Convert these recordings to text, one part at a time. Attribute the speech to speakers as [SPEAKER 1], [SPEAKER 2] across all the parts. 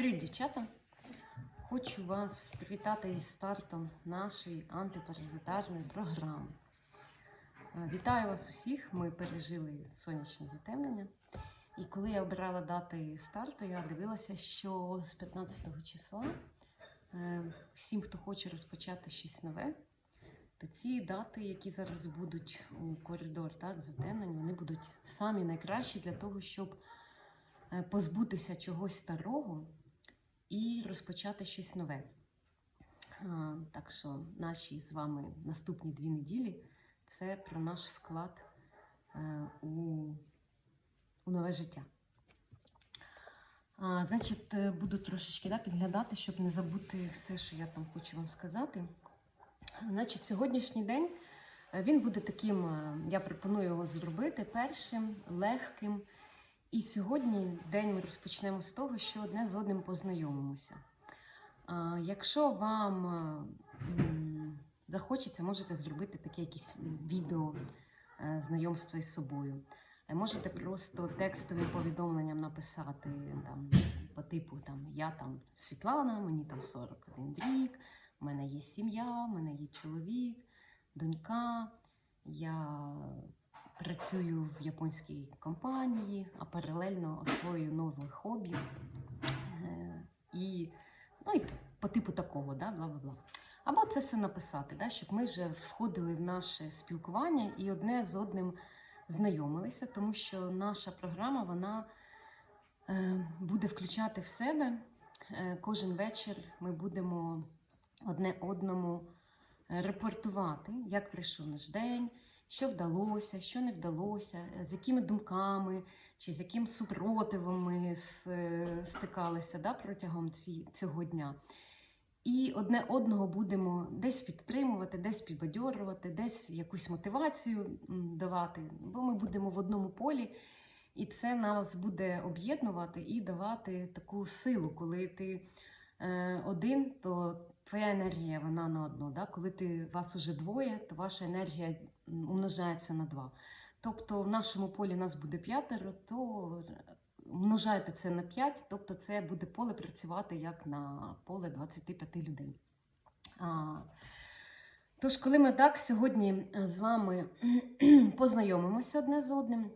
[SPEAKER 1] Привіт, дівчата! Хочу вас привітати із стартом нашої антипаразитарної програми. Е, Вітаю вас усіх! Ми пережили сонячне затемнення. І коли я обирала дати старту, я дивилася, що з 15 числа е, всім, хто хоче розпочати щось нове, то ці дати, які зараз будуть у коридор так, затемнень, вони будуть самі найкращі для того, щоб е, позбутися чогось старого і розпочати щось нове. Так що наші з вами наступні дві неділі це про наш вклад е, у, у нове життя. Значить, е, буду трошечки да, підглядати, щоб не забути все, що я там хочу вам сказати. Значить, сьогоднішній день е, він буде таким, я пропоную його зробити першим, легким. І сьогодні день ми розпочнемо з того, що одне з одним познайомимося. Якщо вам е, захочеться, можете зробити таке якесь відео е, знайомства із собою. Е, Можете просто текстовим повідомленням написати там, по типу там, Я там Світлана, мені там 41 рік, в мене є сім'я, в мене є чоловік, донька. Я працюю в японській компанії, а паралельно освоюю нове хобі. Е, І, ну, і по типу такого, да, бла-бла-бла. Або це все написати, да, щоб ми вже входили в наше спілкування і одне з одним знайомилися, тому що наша програма вона е, буде включати в себе. Е, кожен вечір ми будемо одне одному репортувати, як прийшов наш день, що вдалося, що не вдалося, е, з якими думками чи з яким супротивом ми е, стикалися да, протягом ці, цього дня. І одне одного будемо десь підтримувати, десь підбадьорувати, десь якусь мотивацію давати, бо ми будемо в одному полі, і це нас буде об'єднувати і давати таку силу, коли ти е, один, то твоя енергія вона на одно. Да? Коли ти вас уже двоє, то ваша енергія умножається на два. Тобто в нашому полі нас буде п'ятеро, то множайте це на 5, тобто це буде поле працювати як на поле 25 людей. А, Тож, коли ми так сьогодні з вами познайомимося одне з одним,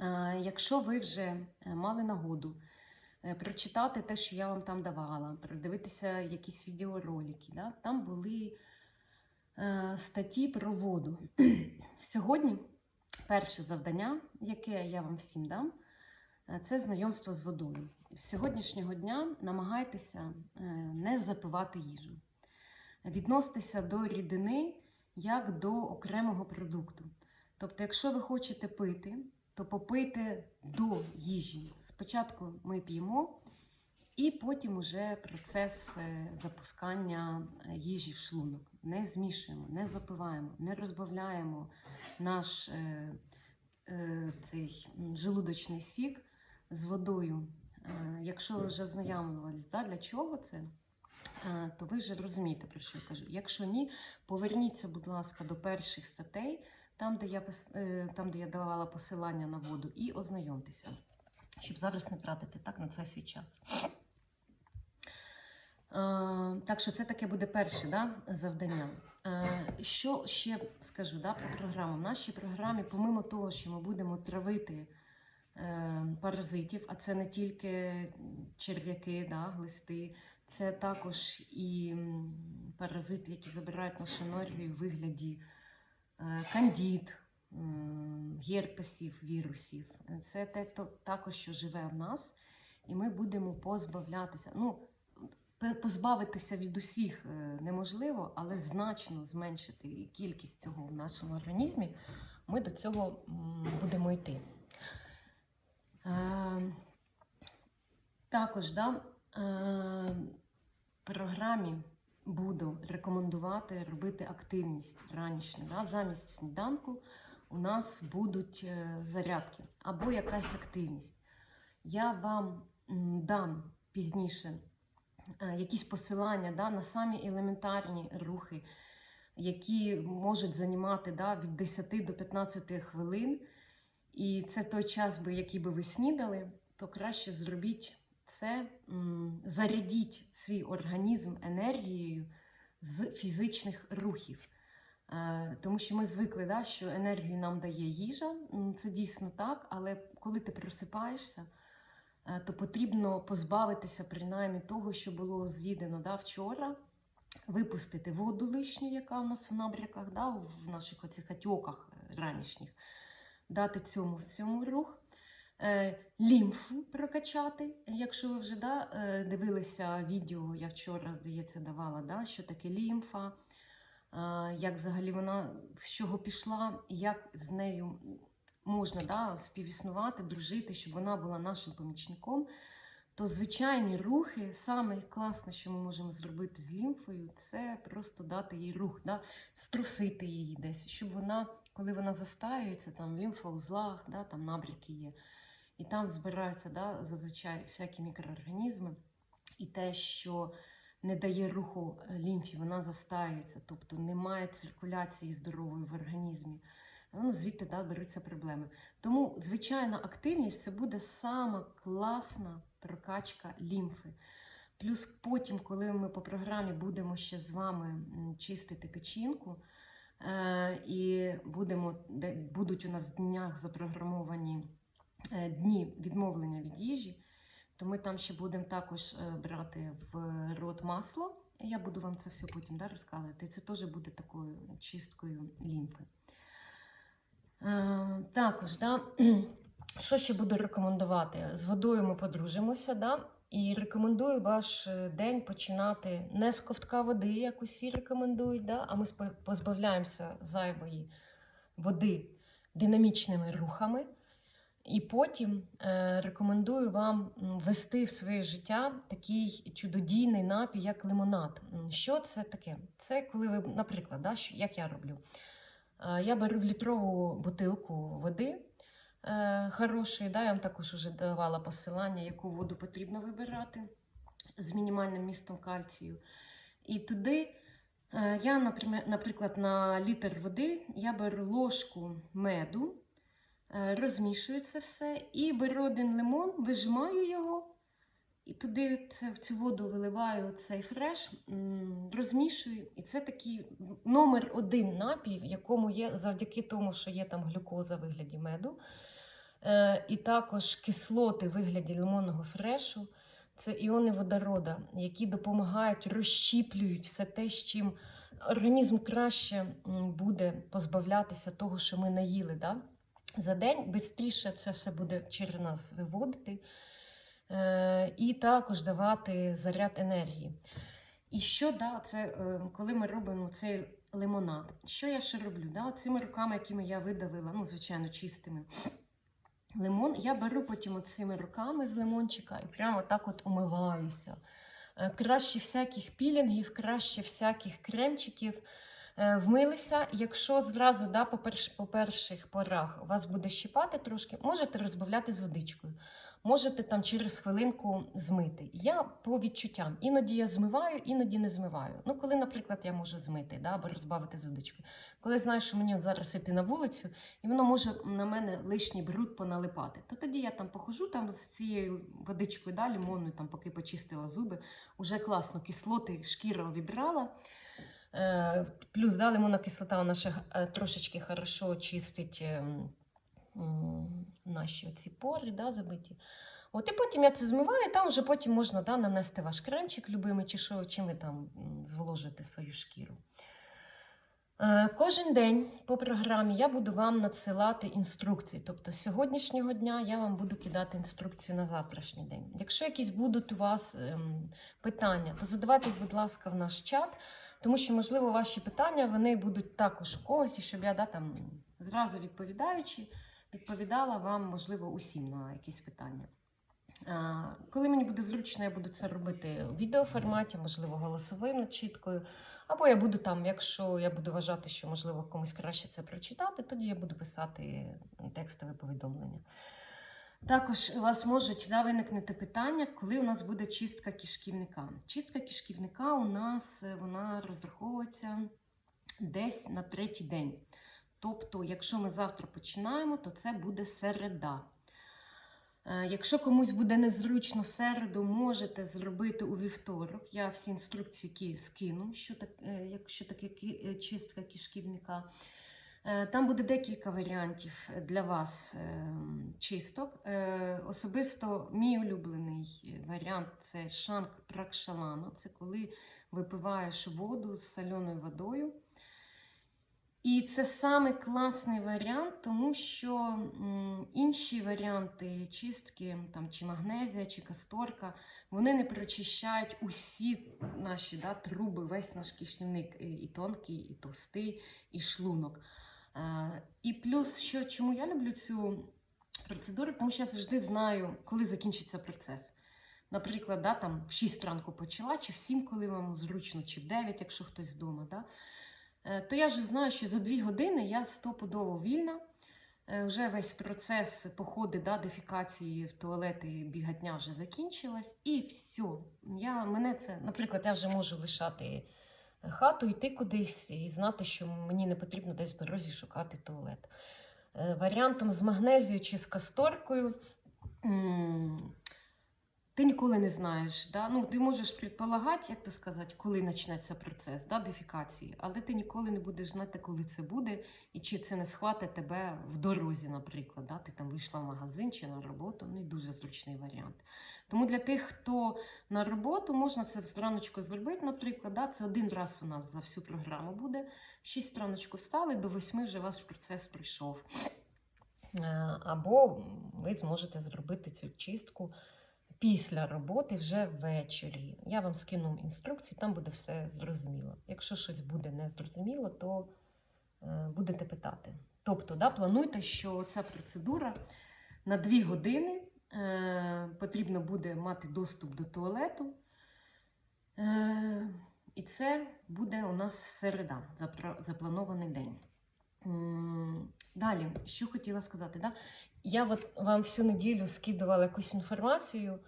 [SPEAKER 1] е, якщо ви вже е, мали нагоду е, прочитати те, що я вам там давала, продивитися якісь відеоролики, да? там були е, статті про воду. Сьогодні перше завдання, яке я вам всім дам, е, це знайомство з водою. З сьогоднішнього дня намагайтеся е, не запивати їжу. Відноситися до рідини як до окремого продукту. Тобто, якщо ви хочете пити, то попийте до їжі. Спочатку ми п'ємо, і потім уже процес е, запускання е, їжі в шлунок. Не змішуємо, не запиваємо, не розбавляємо наш е, е, цей желудочний сік з водою. Е, Якщо ви вже ознайомились, да, для чого це, е, то ви вже розумієте, про що я кажу. Якщо ні, поверніться, будь ласка, до перших статей, там, де я, е, там, де я давала посилання на воду, і ознайомтеся, щоб зараз не тратити так на це свій час. Е, Так що це таке буде перше да, завдання. Е, Що ще скажу да, про програму? В нашій програмі, помимо того, що ми будемо травити паразитів, а це не тільки черв'яки, да, глисти, це також і паразити, які забирають нашу енергію в вигляді кандід, м, герпесів, вірусів. Це те, то, також, що живе в нас, і ми будемо позбавлятися. Ну, позбавитися від усіх е, неможливо, але значно зменшити кількість цього в нашому організмі, ми до цього будемо йти. Е, Також да, е, програмі буду рекомендувати робити активність ранішню. Да? Замість сніданку у нас будуть е, зарядки або якась активність. Я вам дам пізніше е, якісь посилання да, на самі елементарні рухи, які можуть займати да, від 10 до 15 хвилин. І це той час, який би ви снідали, то краще зробіть це зарядіть свій організм енергією з фізичних рухів. Е, Тому що ми звикли, да, що енергію нам дає їжа, це дійсно так, але коли ти просипаєшся, е, то потрібно позбавитися принаймні того, що було з'їдено да, вчора, випустити воду лишню, яка у нас в набряках, да, в наших оцих отьоках е, ранішніх, дати цьому всьому рух. Е, Лімфу прокачати, якщо ви вже да, е, дивилися відео, я вчора, здається, давала, да, що таке лімфа, е, як взагалі вона з чого пішла, як з нею можна да, співіснувати, дружити, щоб вона була нашим помічником, то звичайні рухи, саме класне, що ми можемо зробити з лімфою, це просто дати їй рух, да, струсити її десь, щоб вона, коли вона застаюється, там в лімфоузлах, да, там набряки є, і там збираються да, зазвичай всякі мікроорганізми, і те, що не дає руху е, лімфі, вона застаюється, тобто немає циркуляції здорової в організмі. Ну, звідти да, беруться проблеми. Тому звичайна активність це буде сама класна прокачка лімфи. Плюс потім, коли ми по програмі будемо ще з вами чистити печінку, е, і будемо, де, будуть у нас в днях запрограмовані дні відмовлення від їжі, то ми там ще будемо також е, брати в рот масло. Я буду вам це все потім да, розказувати. І це теж буде такою чисткою лімфи. Е, також, да, що ще буду рекомендувати? З водою ми подружимося, да? і рекомендую ваш е, день починати не з ковтка води, як усі рекомендують, да? а ми позбавляємося зайвої води динамічними рухами. І потім е, рекомендую вам ввести в своє життя такий чудодійний напій, як лимонад. Що це таке? Це коли ви, наприклад, да, як я роблю. Е, Я беру літрову бутилку води е, хорошої, да, я вам також вже давала посилання, яку воду потрібно вибирати з мінімальним містом кальцію. І туди я, наприклад, на літр води я беру ложку меду, розмішую це все і беру один лимон, вижимаю його. І туди це, в цю воду виливаю цей фреш, розмішую. І це такий номер один напій, в якому є завдяки тому, що є там глюкоза в вигляді меду, е, і також кислоти в вигляді лимонного фрешу. Це іони водорода, які допомагають, розщіплюють все те, з чим організм краще буде позбавлятися того, що ми наїли. Да? За день швидше це все буде через нас виводити. Е, і також давати заряд енергії. І що да, це е, коли ми робимо цей лимонад? Що я ще роблю? Да? Цими руками, якими я видавила, ну, звичайно, чистими лимон, я беру потім цими руками з лимончика і прямо так от умиваюся. Е, Краще всяких пілінгів, краще всяких кремчиків. Е, Вмилися, якщо зразу да, по, по перших порах вас буде щипати трошки, можете розбавляти з водичкою. Можете там через хвилинку змити. Я по відчуттям. Іноді я змиваю, іноді не змиваю. Ну, коли, наприклад, я можу змити да, або розбавити з водичкою. Коли знаю, що мені зараз йти на вулицю, і воно може на мене лишній бруд поналипати, то тоді я там похожу там з цією водичкою, да, лимонною, там, поки почистила зуби, уже класно кислоти, шкіра обібрала. Е, Плюс да, лимонна кислота вона е, трошечки хорошо чистить ем, наші оці пори да, забиті. От і потім я це змиваю, там вже потім можна да, нанести ваш кремчик любимий, чи що, чим ви там зволожите свою шкіру. Е, Кожен день по програмі я буду вам надсилати інструкції. Тобто з сьогоднішнього дня я вам буду кидати інструкцію на завтрашній день. Якщо якісь будуть у вас ем, питання, то задавайте, будь ласка, в наш чат, тому що, можливо, ваші питання вони будуть також у когось, і щоб я да, там, зразу відповідаючи, відповідала вам, можливо, усім на якісь питання. Коли мені буде зручно, я буду це робити у відеоформаті, можливо, голосовим начіткою. Або я буду там, якщо я буду вважати, що можливо комусь краще це прочитати, тоді я буду писати текстове повідомлення. Також у вас можуть да, виникнути питання, коли у нас буде чистка кишківника. Чистка кишківника у нас е, вона розраховується десь на третій день. Тобто, якщо ми завтра починаємо, то це буде середа. Е, Якщо комусь буде незручно середу, можете зробити у вівторок. Я всі інструкції скину, що так, е, якщо таке чистка кишківника. Е, Там буде декілька варіантів для вас е, чисток. Е, Особисто мій улюблений варіант це шанк пракшалана. Це коли випиваєш воду з соленою водою. І це саме класний варіант, тому що інші варіанти чистки, там, чи магнезія, чи касторка, вони не прочищають усі наші да, труби, весь наш кишківник, і і тонкий, і товстий, і шлунок. І плюс, що, чому я люблю цю процедуру, тому що я завжди знаю, коли закінчиться процес. Наприклад, да, там, в 6 ранку почала, чи в 7, коли вам зручно, чи в 9, якщо хтось вдома. Да? Е, то я вже знаю, що за 2 години я стопудово вільна. Е, Вже весь процес походи да, дефікації в туалети бігатня вже закінчилась. І все. Я, мене це, наприклад, я вже можу лишати хату, йти кудись і знати, що мені не потрібно десь в дорозі шукати туалет. Е, Варіантом з магнезією чи з касторкою. Ти ніколи не знаєш. Да? Ну, ти можеш предполагати, як то сказати, коли почнеться процес да, дефікації, але ти ніколи не будеш знати, коли це буде, і чи це не схватить тебе в дорозі, наприклад. Да? Ти там вийшла в магазин чи на роботу. Не дуже зручний варіант. Тому для тих, хто на роботу, можна це зраночку зробити, наприклад. Да? Це один раз у нас за всю програму буде. 6 раночку встали, до 8 вже ваш процес прийшов. Е, Або ви зможете зробити цю чистку після роботи вже ввечері. Я вам скину інструкції, там буде все зрозуміло. Якщо щось буде незрозуміло, то е, будете питати. Тобто, да, плануйте, що ця процедура на 2 години потрібно буде мати доступ до туалету. Е, і це буде у нас середа, запланований день. Далі, що хотіла сказати, да? я от вам всю неділю скидувала якусь інформацію.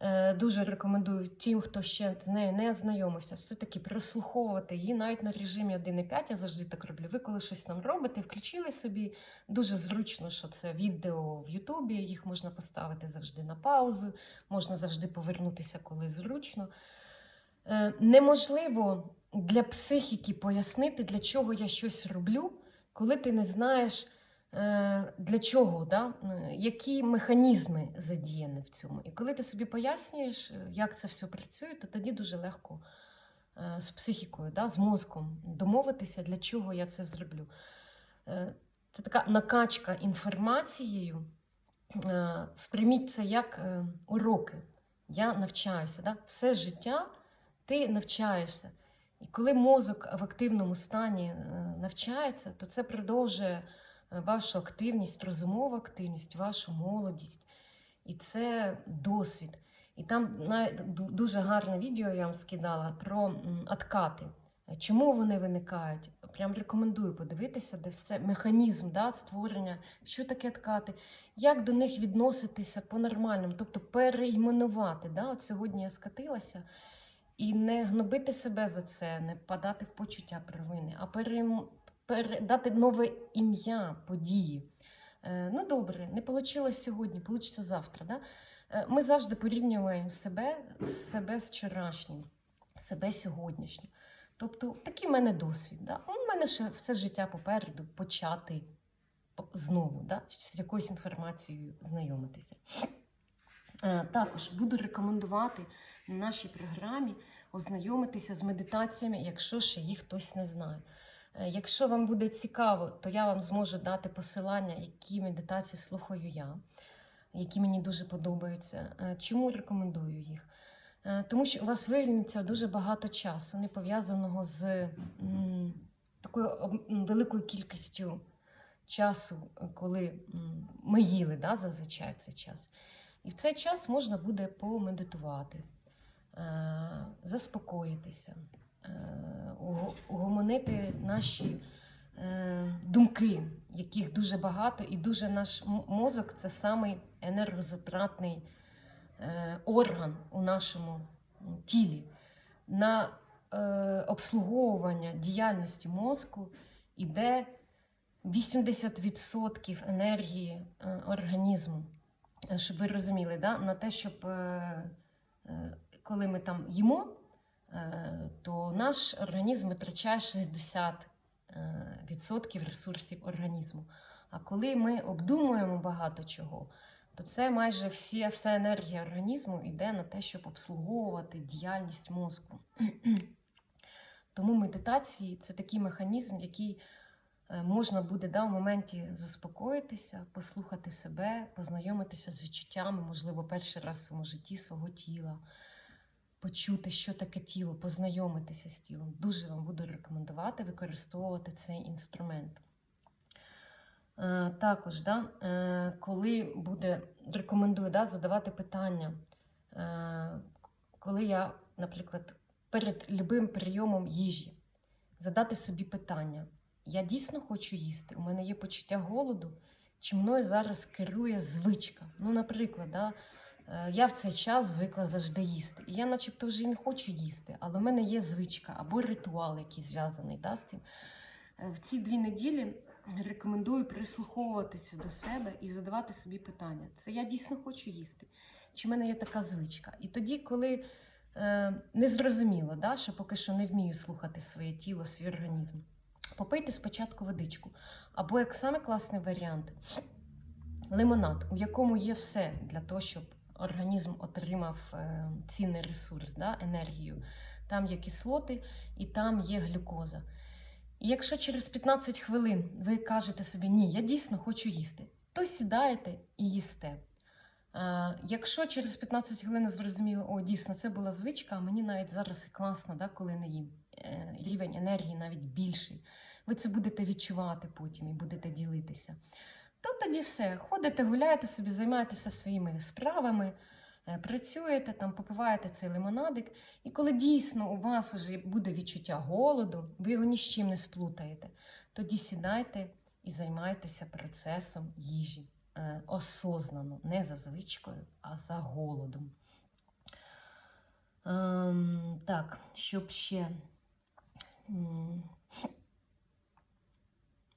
[SPEAKER 1] Е, Дуже рекомендую тим, хто ще з нею не знайомився, все-таки прослуховувати її навіть на режимі 1.5. Я завжди так роблю. Ви коли щось там робите, включили собі. Дуже зручно, що це відео в Ютубі, їх можна поставити завжди на паузу, можна завжди повернутися, коли зручно. Е, Неможливо для психіки пояснити, для чого я щось роблю, коли ти не знаєш, для чого, да? е, які механізми задіяні в цьому. І коли ти собі пояснюєш, е, як це все працює, то тоді дуже легко е, з психікою, да? з мозком домовитися, для чого я це зроблю. Е, Це така накачка інформацією. Е, Сприйміть це як е, уроки. Я навчаюся. Да? Все життя ти навчаєшся. І коли мозок в активному стані е, навчається, то це продовжує е, вашу активність, розумову активність, вашу молодість. І це досвід. І там дуже гарне відео я вам скидала про откати. Чому вони виникають? Прям рекомендую подивитися, де все механізм да, створення, що таке откати, як до них відноситися по-нормальному, тобто перейменувати. Да? От сьогодні я скатилася. І не гнобити себе за це, не впадати в почуття провини, а передати нове ім'я події. Е, ну добре, не вийшло сьогодні, вийде завтра. Да? Е, ми завжди порівнюємо себе, себе з вчорашнім, себе сьогоднішнім. Тобто такий в мене досвід. Да? У мене ще все життя попереду почати знову, да? з якоюсь інформацією знайомитися. Е, Також буду рекомендувати на нашій програмі ознайомитися з медитаціями, якщо ще їх хтось не знає. Е, Якщо вам буде цікаво, то я вам зможу дати посилання, які медитації слухаю я, які мені дуже подобаються. Е, Чому рекомендую їх? Е, Тому що у вас вивільниться дуже багато часу, не пов'язаного з такою великою кількістю часу, коли ми їли да, зазвичай цей час. І в цей час можна буде помедитувати, заспокоїтися, угомонити наші е, думки, яких дуже багато, і дуже наш мозок це самий енергозатратний е, орган у нашому тілі. На е, обслуговування діяльності мозку йде 80% енергії е, організму. е, щоб ви розуміли, да, на те, щоб е, е, коли ми там їмо, е, то наш організм витрачає 60% е, ресурсів організму. А коли ми обдумуємо багато чого, то це майже всі, вся енергія організму йде на те, щоб обслуговувати діяльність мозку. Тому медитації це такий механізм, який е, можна буде да, в моменті заспокоїтися, послухати себе, познайомитися з відчуттями, можливо, перший раз в своєму житті свого тіла, почути, що таке тіло, познайомитися з тілом. Дуже вам буду рекомендувати використовувати цей інструмент. Е, Також, да, е, коли буде, рекомендую да, задавати питання, е, коли я, наприклад, перед любим прийомом їжі задати собі питання: я дійсно хочу їсти, у мене є почуття голоду, чи мною зараз керує звичка. Ну, наприклад, да, я в цей час звикла завжди їсти. І я, начебто, вже і не хочу їсти, але в мене є звичка або ритуал, який зв'язаний да, з цим. Е, В ці дві неділі рекомендую прислуховуватися до себе і задавати собі питання: це я дійсно хочу їсти? Чи в мене є така звичка? І тоді, коли е, не да, що поки що не вмію слухати своє тіло, свій організм, попийте спочатку водичку. Або як саме класний варіант лимонад, у якому є все для того, щоб організм отримав е, цінний ресурс, да, енергію. Там є кислоти і там є глюкоза. І якщо через 15 хвилин ви кажете собі, ні, я дійсно хочу їсти, то сідаєте і їсте. Якщо через 15 хвилин зрозуміло, о, дійсно, це була звичка, а мені навіть зараз і класно, да, коли не їм. Е, рівень енергії навіть більший. Ви це будете відчувати потім і будете ділитися. То тоді все. Ходите, гуляєте собі, займаєтеся своїми справами, е, працюєте, там, попиваєте цей лимонадик. І коли дійсно у вас вже буде відчуття голоду, ви його ні з чим не сплутаєте, тоді сідайте і займайтеся процесом їжі е, осознано, не за звичкою, а за голодом. Ем, так, щоб ще.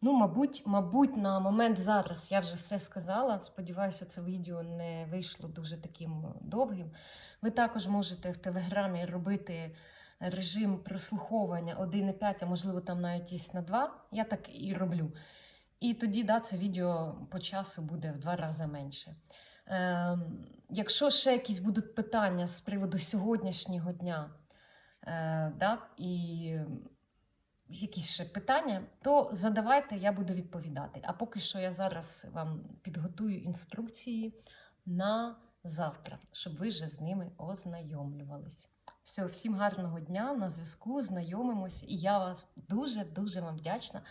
[SPEAKER 1] Ну, мабуть, мабуть, на момент зараз я вже все сказала. Сподіваюся, це відео не вийшло дуже таким довгим. Ви також можете в Телеграмі робити режим прослуховування 1,5, а можливо, там навіть є на 2. Я так і роблю. І тоді да, це відео по часу буде в два рази менше. Ем, якщо ще якісь будуть питання з приводу сьогоднішнього дня, е, да, і якісь ще питання, то задавайте, я буду відповідати. А поки що я зараз вам підготую інструкції на завтра, щоб ви вже з ними ознайомлювались. Все, всім гарного дня на зв'язку, знайомимось, і я вас дуже-дуже вам вдячна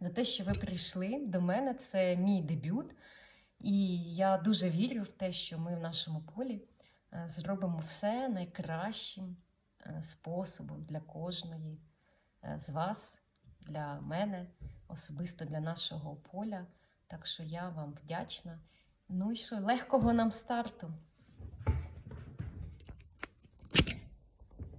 [SPEAKER 1] за те, що ви прийшли до мене. Це мій дебют. І я дуже вірю в те, що ми в нашому полі е, зробимо все найкращим е, способом для кожної з вас, для мене, особисто для нашого поля. Так що я вам вдячна. Ну і що, легкого нам старту!